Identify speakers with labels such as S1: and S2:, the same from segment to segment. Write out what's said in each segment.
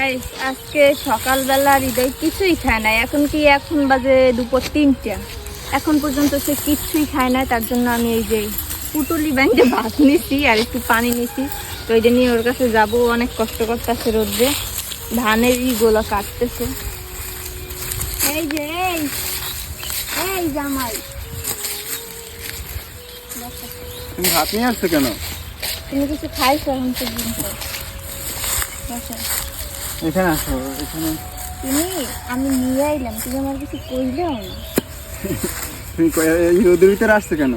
S1: Guys আজকে সকালবেলা হৃদয় কিছুই খায় না এখন কি এখন বাজে দুপুর তিনটা? এখন পর্যন্ত সে কিচ্ছুই খায় না তার জন্য আমি এই যে পুটুলি ব্যাংকে ভাত নিছি আর একটু পানি নিছি। তো এই যে নিয়ে ওর কাছে যাব অনেক কষ্ট করতেছে রোদ্রে ধানের ইগুলো কাটতেছে। এই যে এই এই জামাই।
S2: তুমি ভাত নিয়ে আসছো কেন?
S1: তুমি কিছু খাইছো এখন পর্যন্ত?
S2: এখানে আসো এখানে।
S1: তুমি আমি নিয়ে আইলাম তুমি আমার কিছু কইলেও না।
S2: তুমি এই রোদের ভিতরে আসছো কেন?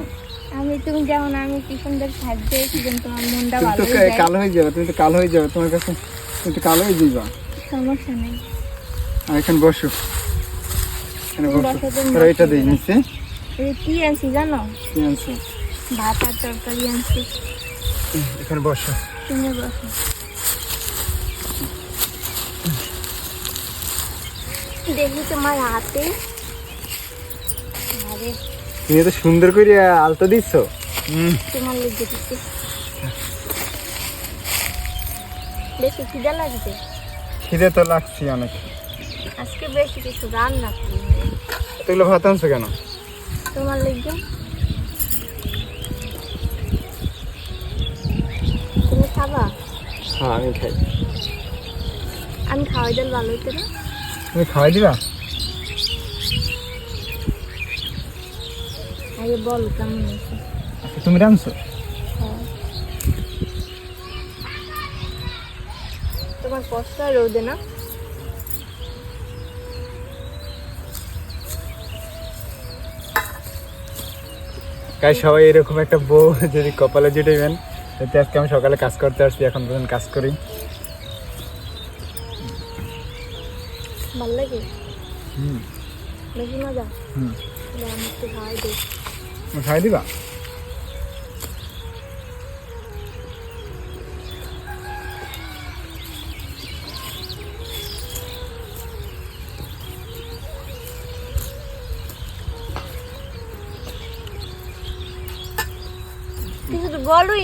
S1: আমি তুমি যেমন আমি কি সুন্দর সাজতে এসেছিলাম তোমার মনটা
S2: তুমি
S1: ভালো
S2: তো
S1: হয়ে
S2: কা- কালো হয়ে যাবে তুমি তো কালো হয়ে যাবে তোমার কাছে তুমি তো কালো হয়ে যাবা
S1: সমস্যা নেই।
S2: আর এখানে বসো। এখানে
S1: তুমি
S2: বসো।
S1: তুমি
S2: তোরা এটা। দিই নিচে
S1: এই কি আনছি জানো?
S2: কি আনছো?
S1: ভাত আর তরকারি আনছি।
S2: এখানে বসো।
S1: তুমি বসো। দেখি তোমার হাতে? আরে
S2: তুমি এত সুন্দর করে আলতা দিচ্ছ?
S1: তোমার লেগে দিচ্ছে। বেশি খিদা লাগছে?
S2: খিদে তো লাগছে অনেক।
S1: আজকে বেশি কিছু রান্না করি
S2: এতগুলো ভাত আনছো কেন?
S1: তোমার লেগে? তুমি খাবা?
S2: হ্যাঁ আমি খাই।
S1: আমি খাওয়াই দিলে ভালো হইতো না
S2: তুমি খাওয়াই দিবা?
S1: আগে বল কেমন
S2: আচ্ছা, তুমি রাঁধছো?
S1: হ্যাঁ। তোমার কষ্ট আর রোদে না?
S2: গাই সবাই এরকম একটা বউ যদি কপালে জুটাইবেন যাতে আজকে আমি সকালে কাজ করতে আসছি এখন পর্যন্ত কাজ করি।
S1: ভালো লাগে
S2: হুম।
S1: বেশি মজা?
S2: হুম।
S1: আমি একটু খাওয়াই দিই।
S2: খাই দিবা?
S1: কিছু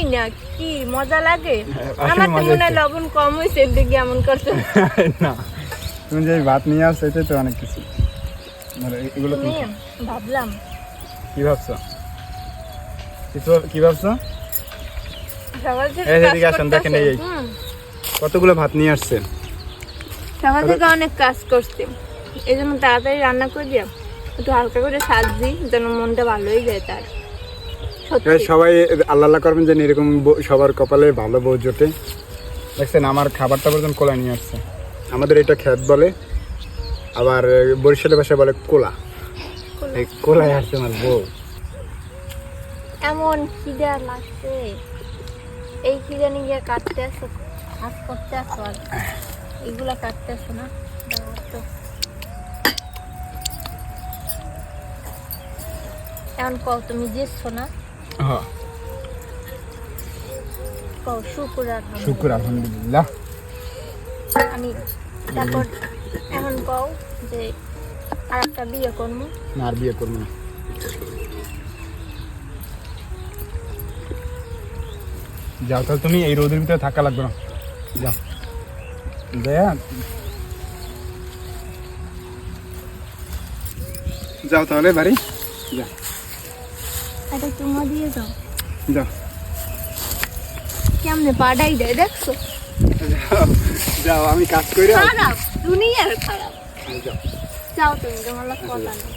S1: না কি মজা লাগে? আমার তো মনে হয় লবণ কম হয়েছে দেখি এমন করছ।
S2: না। তুমি যে ভাত নিয়ে আসছো এটাই তো অনেক কিছু। মানে এগুলো
S1: ভাবলাম।
S2: কি ভাবছ? কিছু কি ভাবছ? এদিকে আসুন, দেখেন এই- কতগুলো ভাত নিয়ে আসছে?
S1: সকাল থেকে অনেক কাজ করছি। এই জন্য তাড়াতাড়ি রান্না করে দিলাম একটু হালকা করে সাজি যেন মনটা ভালো হয়ে যায় তার।
S2: সবাই আল্লাহ আল্লাহ করবেন যেন এরকম সবার কপালে ভালো বউ জোটে। দেখছেন আমার খাবারটা পর্যন্ত কোলা নিয়ে আসছে। আমাদের এটা খেত বলে আবার বরিশালের ভাষায় বলে কোলা। এই কোলায় আসছে আমার বউ।
S1: এমন খিদা লাগছে। এই খিদা নিয়ে কাটতে আসো কাজ করতে আসো আর। এগুলা কাটতে আসো না এখন কও তুমি যেছো না?
S2: হ্যাঁ।
S1: কও শুকুর আর
S2: শুক্র আলহামদুলিল্লাহ।
S1: আমি তারপর কও যে আর একটা বিয়ে করব
S2: না আর বিয়ে করব না। যাও তাহলে তুমি এই রোদের ভিতরে থাকা লাগবে না। যাও। দেয়া। যাও তাহলে বাড়ি। যাও
S1: এটা তোমা দিয়ে যাও।
S2: যাও।
S1: কেমনে পাড়াই দেয় দেখছ?
S2: যাও আমি কাজ করি
S1: খারাপ দুনিয়ার খারাপ।
S2: যাও।
S1: যাও তুমি তোমার কথা নেই।